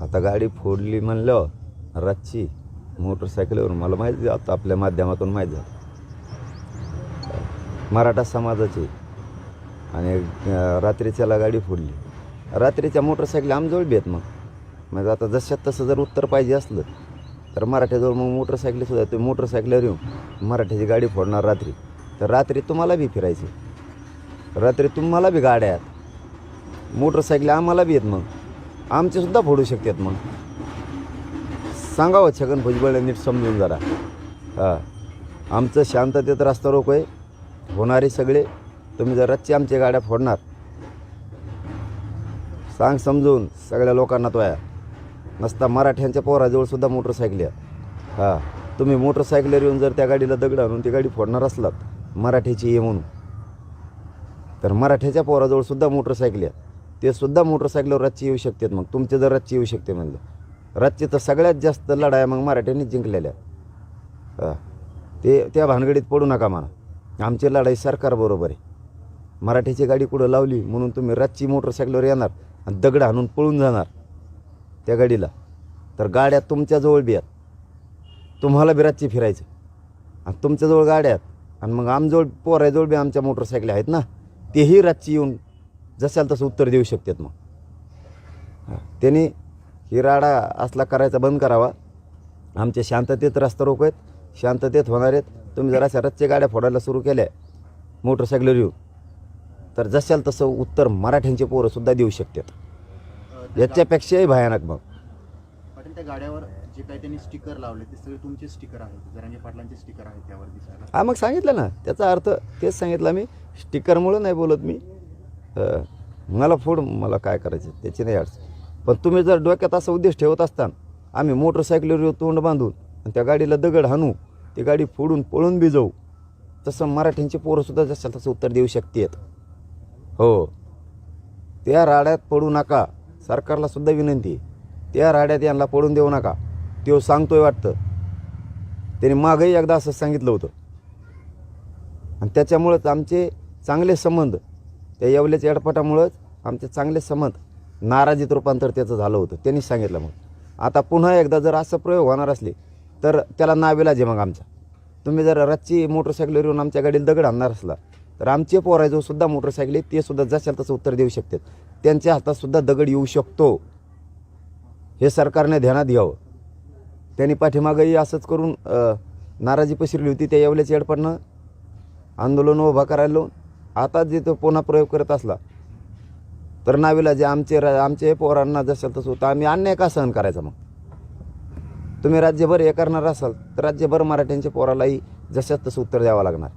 आता गाडी फोडली म्हणलं रातची मोटरसायकलीवर मला माहीत आता आपल्या माध्यमातून माहीत झालं. मराठा समाजाची. आणि रात्रीच्याला गाडी फोडली. रात्रीच्या मोटरसायकली आमजवळ बी आहेत मग. म्हणजे आता जशात तसं जर उत्तर पाहिजे असलं तर मराठ्याजवळ मग मोटरसायकलीसुद्धा तुम्ही मोटरसायकलवर येऊन मराठ्याची गाडी फोडणार रात्री. तर रात्री तुम्हाला बी फिरायची. रात्री तुम्हाला बी गाड्या आहेत. मोटरसायकली आम्हाला बी आहेत मग. आमचेसुद्धा फोडू शकतात मग. सांगावं छगन भुजबळ नीट समजून जरा. हां. आमचं शांततेत रस्ता रोको आहे होणारे सगळे. तुम्ही जर रातची आमच्या गाड्या फोडणार. सांग समजून सगळ्या लोकांना तो आहे नसता मराठ्यांच्या पोराजवळसुद्धा मोटरसायकल आहे हां. तुम्ही मोटरसायकलवर येऊन जर त्या गाडीला दगड आणून ती गाडी फोडणार असलात मराठ्याची ये म्हणून तर मराठ्याच्या पोराजवळसुद्धा मोटरसायकल आहे ते सुद्धा मोटरसायकलवर रातची येऊ शकतात मग. तुमचे जर रातची येऊ शकते म्हणलं. रातची तर सगळ्यात जास्त लढाया मग मराठ्यांनी जिंकलेल्या. हां. ते त्या भानगडीत पडू नका म्हणा. आमची लढाई सरकारबरोबर आहे. मराठीची गाडी कुठं लावली म्हणून तुम्ही रातची मोटरसायकलवर येणार आणि दगड हाणून पळून जाणार त्या गाडीला. तर गाड्या तुमच्याजवळ बी आहेत. तुम्हाला बी रातची फिरायचं. आणि तुमच्याजवळ गाड्या आहेत. आणि मग आमजवळ पोराजवळ बी आमच्या मोटरसायकली आहेत ना. तेही रातची येऊन जशाल तसं उत्तर देऊ शकतात मग. त्यांनी ही राडा असला करायचा बंद करावा. आमच्या शांततेत रस्ता रोको आहेत शांततेत होणार आहेत. तुम्ही जर अशा रस्ते गाड्या फोडायला सुरू केल्या मोटरसायकलवर येऊन तर जशाल तसं उत्तर मराठ्यांचे पोरंसुद्धा देऊ शकतात. याच्यापेक्षाही भयानक मग. त्या गाड्यावर जे काही त्यांनी स्टिकर लावले ते सगळे तुमचे स्टिकर आहेत. जरांगे पाटलांचे स्टिकर आहेत त्यावर दिसायला. हा मग सांगितलं ना. त्याचा अर्थ तेच सांगितलं मी स्टिकरमुळं नाही बोलत मी. तर मला फोड मला काय करायचं? त्याची नाही अडचण. पण तुम्ही जर डोक्यात असा उद्देश ठेवत असताना आम्ही मोटरसायकलीवर येऊ तोंड बांधून आणि त्या गाडीला दगड हाणू ती गाडी फोडून पळून बी जाऊ तसं मराठ्यांची पोरंसुद्धा जसं तसं उत्तर देऊ शकतात. हो. त्या राड्यात पडू नका. सरकारला सुद्धा विनंती. त्या राड्यात यांना पडून देऊ नका. तो सांगतोय वाटतं. त्याने मागही एकदा असं सांगितलं होतं. आणि त्याच्यामुळंच आमचे चांगले संबंध त्या येवल्याच्या एडपाटामुळंच आमचे चांगले समत नाराजीत रूपांतर त्याचं झालं होतं. त्यांनी सांगितलं मग. आता पुन्हा एकदा जर असं प्रयोग होणार असले तर त्याला नावेलाज आहे मग आमचा तुम्ही जर रातची मोटरसायकलवर येऊन आमच्या गाडीला दगड आणणार असला तर आमचे पोरायजो सुद्धा मोटरसायकल ते सुद्धा जशाल तसं उत्तर देऊ शकतात. त्यांच्या हातात सुद्धा दगड येऊ शकतो. हे सरकारने ध्यानात घ्यावं. त्यांनी पाठीमागंही असंच करून नाराजी पसरली होती त्या येवल्याच्या एडपटनं आंदोलन उभा करायला लावून आता जे तो पुन्हा प्रयोग करत असला तर नावीला जे आमचे रा- आमचे पोरांना जसं तसं होतं. आम्ही अन्याय का सहन करायचा मग? तुम्ही राज्यभर हे करणार असाल तर राज्यभर मराठ्यांच्या पोरालाही जशाच तसं उत्तर द्यावं लागणार.